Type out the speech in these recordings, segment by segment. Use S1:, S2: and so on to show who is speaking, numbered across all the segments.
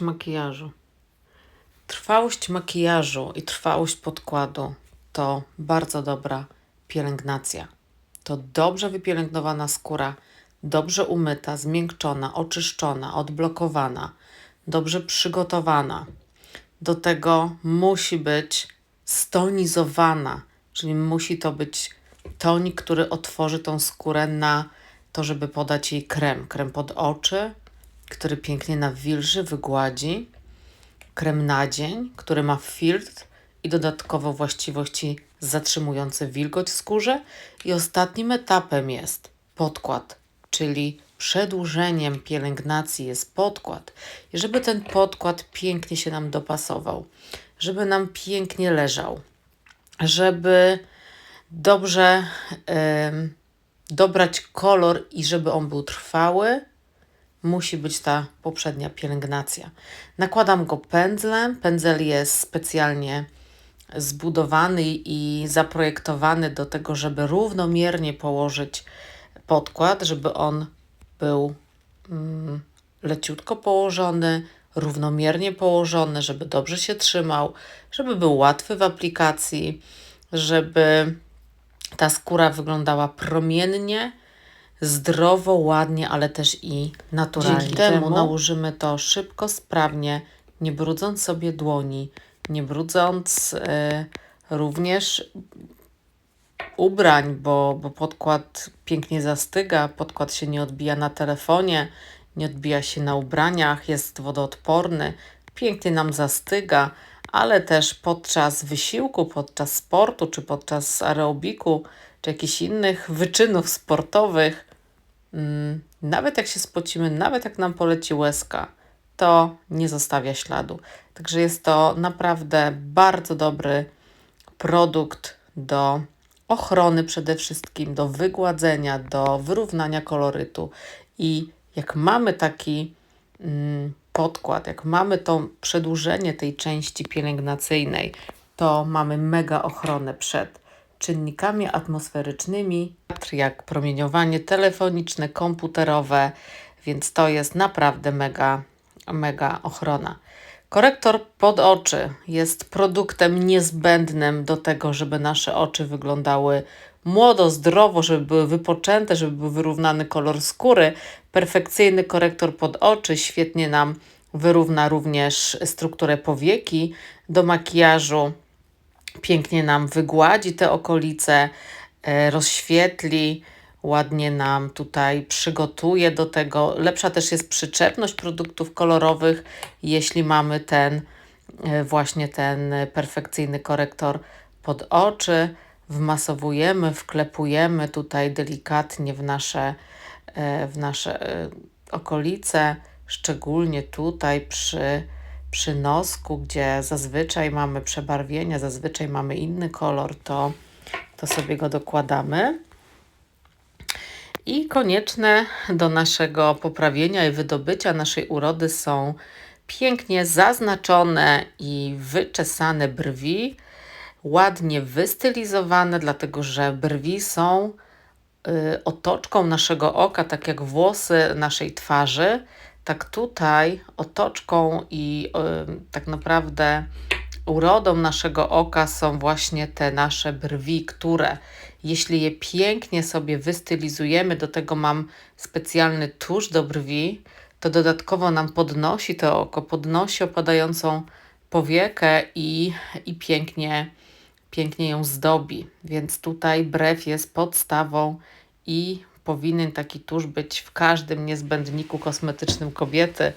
S1: makijażu. Trwałość makijażu i trwałość podkładu to bardzo dobra pielęgnacja. To dobrze wypielęgnowana skóra, dobrze umyta, zmiękczona, oczyszczona, odblokowana, dobrze przygotowana. Do tego musi być stonizowana, czyli musi to być tonik, który otworzy tą skórę na to, żeby podać jej krem. Krem pod oczy, który pięknie nawilży, wygładzi. Krem na dzień, który ma filtr i dodatkowo właściwości zatrzymujące wilgoć w skórze. I ostatnim etapem jest podkład, czyli przedłużeniem pielęgnacji jest podkład. I żeby ten podkład pięknie się nam dopasował, żeby nam pięknie leżał, żeby dobrze em, dobrać kolor i żeby on był trwały, musi być ta poprzednia pielęgnacja. Nakładam go pędzlem. Pędzel jest specjalnie zbudowany i zaprojektowany do tego, żeby równomiernie położyć podkład, żeby on był mm, leciutko położony, równomiernie położony, żeby dobrze się trzymał, żeby był łatwy w aplikacji, żeby ta skóra wyglądała promiennie, zdrowo, ładnie, ale też i naturalnie. Dzięki temu nałożymy to szybko, sprawnie, nie brudząc sobie dłoni, nie brudząc y, również ubrań, bo, bo podkład pięknie zastyga, podkład się nie odbija na telefonie, nie odbija się na ubraniach, jest wodoodporny, pięknie nam zastyga, ale też podczas wysiłku, podczas sportu, czy podczas aerobiku, czy jakichś innych wyczynów sportowych, nawet jak się spocimy, nawet jak nam poleci łezka, to nie zostawia śladu. Także jest to naprawdę bardzo dobry produkt do ochrony przede wszystkim, do wygładzenia, do wyrównania kolorytu. I jak mamy taki mm, podkład, jak mamy to przedłużenie tej części pielęgnacyjnej, to mamy mega ochronę przed czynnikami atmosferycznymi, jak promieniowanie telefoniczne, komputerowe, więc to jest naprawdę mega, mega ochrona. Korektor pod oczy jest produktem niezbędnym do tego, żeby nasze oczy wyglądały młodo, zdrowo, żeby były wypoczęte, żeby był wyrównany kolor skóry. Perfekcyjny korektor pod oczy świetnie nam wyrówna również strukturę powieki do makijażu. Pięknie nam wygładzi te okolice, e, rozświetli, ładnie nam tutaj przygotuje do tego. Lepsza też jest przyczepność produktów kolorowych, jeśli mamy ten e, właśnie ten perfekcyjny korektor pod oczy. Wmasowujemy, wklepujemy tutaj delikatnie w nasze, e, w nasze okolice szczególnie tutaj przy, przy nosku, gdzie zazwyczaj mamy przebarwienia, zazwyczaj mamy inny kolor, to, to sobie go dokładamy. I konieczne do naszego poprawienia i wydobycia naszej urody są pięknie zaznaczone i wyczesane brwi, ładnie wystylizowane, dlatego że brwi są y, otoczką naszego oka, tak jak włosy naszej twarzy tak tutaj otoczką i y, tak naprawdę urodą naszego oka są właśnie te nasze brwi, które jeśli je pięknie sobie wystylizujemy, do tego mam specjalny tusz do brwi, to dodatkowo nam podnosi to oko, podnosi opadającą powiekę i, i pięknie, pięknie ją zdobi. Więc tutaj brew jest podstawą i powinien taki tusz być w każdym niezbędniku kosmetycznym kobiety,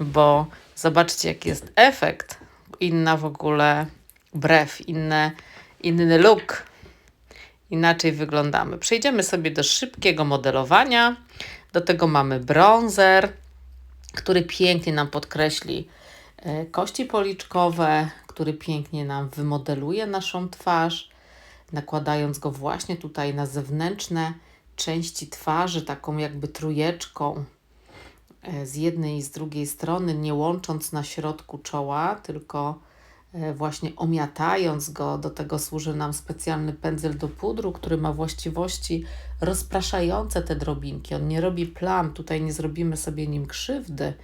S1: bo zobaczcie, jaki jest efekt. Inna w ogóle brew, inne, inny look. Inaczej wyglądamy. Przejdziemy sobie do szybkiego modelowania. Do tego mamy bronzer, który pięknie nam podkreśli e, kości policzkowe, który pięknie nam wymodeluje naszą twarz, nakładając go właśnie tutaj na zewnętrzne części twarzy, taką jakby trójeczką e, z jednej i z drugiej strony, nie łącząc na środku czoła, tylko e, właśnie omiatając go. Do tego służy nam specjalny pędzel do pudru, który ma właściwości rozpraszające te drobinki. On nie robi plam, tutaj nie zrobimy sobie nim krzywdy,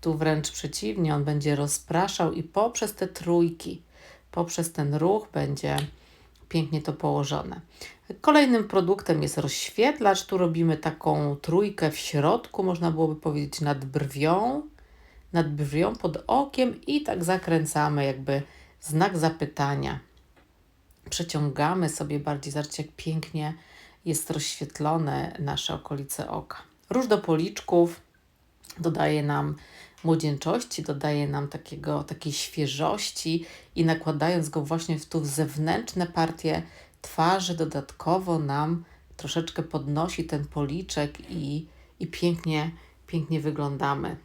S1: Tu wręcz przeciwnie, on będzie rozpraszał i poprzez te trójki, poprzez ten ruch będzie pięknie to położone. Kolejnym produktem jest rozświetlacz. Tu robimy taką trójkę w środku, można byłoby powiedzieć nad brwią, nad brwią pod okiem i tak zakręcamy jakby znak zapytania. Przeciągamy sobie bardziej, zobaczcie jak pięknie jest rozświetlone nasze okolice oka. Róż do policzków dodaje nam młodzieńczości, dodaje nam takiego, takiej świeżości i nakładając go właśnie w tu zewnętrzne partie twarzy, dodatkowo nam troszeczkę podnosi ten policzek i, i pięknie, pięknie wyglądamy.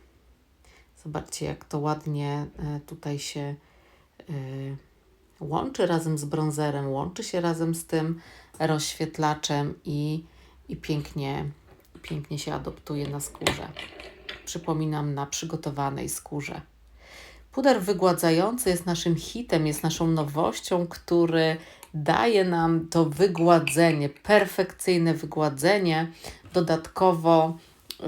S1: Zobaczcie, jak to ładnie e, tutaj się e, łączy razem z bronzerem, łączy się razem z tym rozświetlaczem i, i pięknie, pięknie się adoptuje na skórze. Przypominam, na przygotowanej skórze. Puder wygładzający jest naszym hitem, jest naszą nowością, który daje nam to wygładzenie, perfekcyjne wygładzenie. Dodatkowo yy,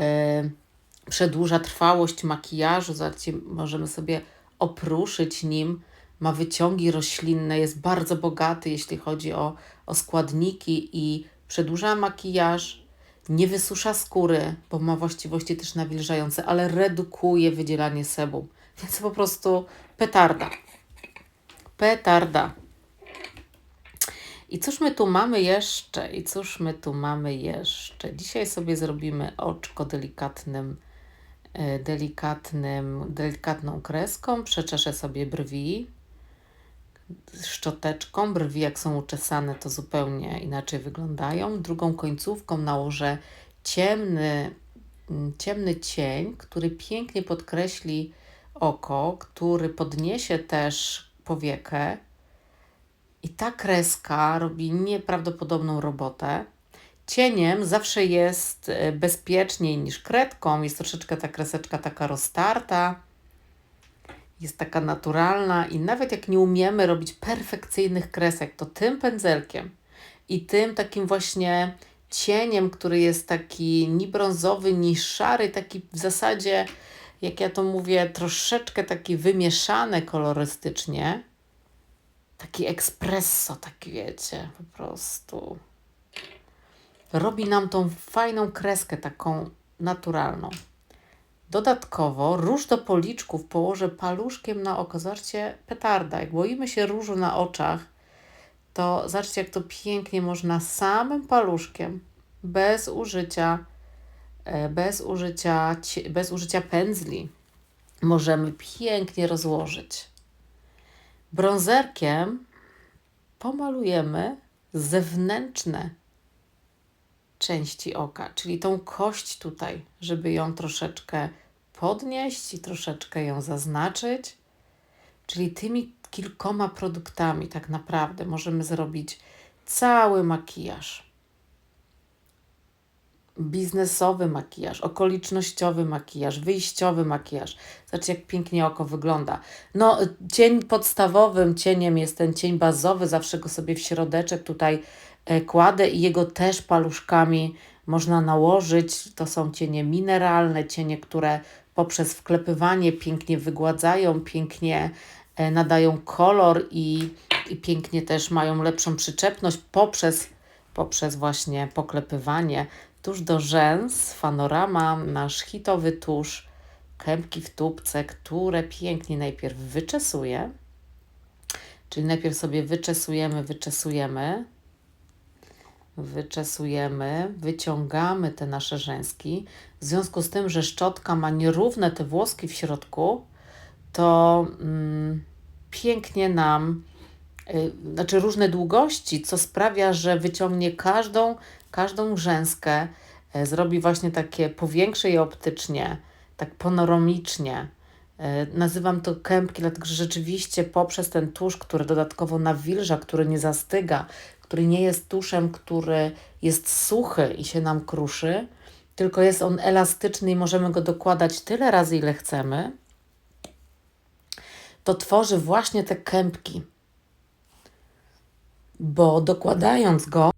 S1: przedłuża trwałość makijażu. Zobaczcie, możemy sobie opruszyć nim. Ma wyciągi roślinne, jest bardzo bogaty, jeśli chodzi o, o składniki i przedłuża makijaż, nie wysusza skóry, bo ma właściwości też nawilżające, ale redukuje wydzielanie sebum. Więc po prostu petarda. Petarda. I cóż my tu mamy jeszcze? I cóż my tu mamy jeszcze? Dzisiaj sobie zrobimy oczko delikatnym, e, delikatnym, delikatną kreską. Przeczeszę sobie brwi szczoteczką. Brwi jak są uczesane to zupełnie inaczej wyglądają. Drugą końcówką nałożę ciemny, mm, ciemny cień, który pięknie podkreśli oko, który podniesie też powiekę. I ta kreska robi nieprawdopodobną robotę. Cieniem zawsze jest e, bezpieczniej niż kredką. Jest troszeczkę ta kreseczka taka roztarta, jest taka naturalna i nawet jak nie umiemy robić perfekcyjnych kresek, to tym pędzelkiem i tym takim właśnie cieniem, który jest taki ni brązowy, ni szary, taki w zasadzie, jak ja to mówię, troszeczkę taki wymieszany kolorystycznie. Taki espresso, taki wiecie, po prostu. Robi nam tą fajną kreskę, taką naturalną. Dodatkowo róż do policzków położę paluszkiem na oko. Zobaczcie, petarda. Jak boimy się różu na oczach, to zobaczcie, jak to pięknie można samym paluszkiem, bez użycia, e, bez użycia, bez użycia pędzli, możemy pięknie rozłożyć. Brązerkiem pomalujemy zewnętrzne części oka, czyli tą kość tutaj, żeby ją troszeczkę podnieść i troszeczkę ją zaznaczyć. Czyli tymi kilkoma produktami tak naprawdę możemy zrobić cały makijaż. Biznesowy makijaż, okolicznościowy makijaż, wyjściowy makijaż. Zobaczcie, jak pięknie oko wygląda. No, cień podstawowym cieniem jest ten cień bazowy, zawsze go sobie w środeczek tutaj E, kładę i jego też paluszkami można nałożyć. To są cienie mineralne, cienie, które poprzez wklepywanie pięknie wygładzają, pięknie e, nadają kolor i, i pięknie też mają lepszą przyczepność poprzez, poprzez właśnie poklepywanie. Tuż do rzęs, Fanorama, nasz hitowy tusz, kępki w tubce, które pięknie najpierw wyczesuję. Czyli najpierw sobie wyczesujemy, wyczesujemy wyczesujemy, wyciągamy te nasze rzęski. W związku z tym, że szczotka ma nierówne te włoski w środku, to mm, pięknie nam, y, znaczy różne długości, co sprawia, że wyciągnie każdą, każdą rzęskę, y, zrobi właśnie takie, powiększy je optycznie, tak panoramicznie. Y, nazywam to kępki, dlatego że rzeczywiście poprzez ten tusz, który dodatkowo nawilża, który nie zastyga, który nie jest tuszem, który jest suchy i się nam kruszy, tylko jest on elastyczny i możemy go dokładać tyle razy, ile chcemy, to tworzy właśnie te kępki. Bo dokładając go,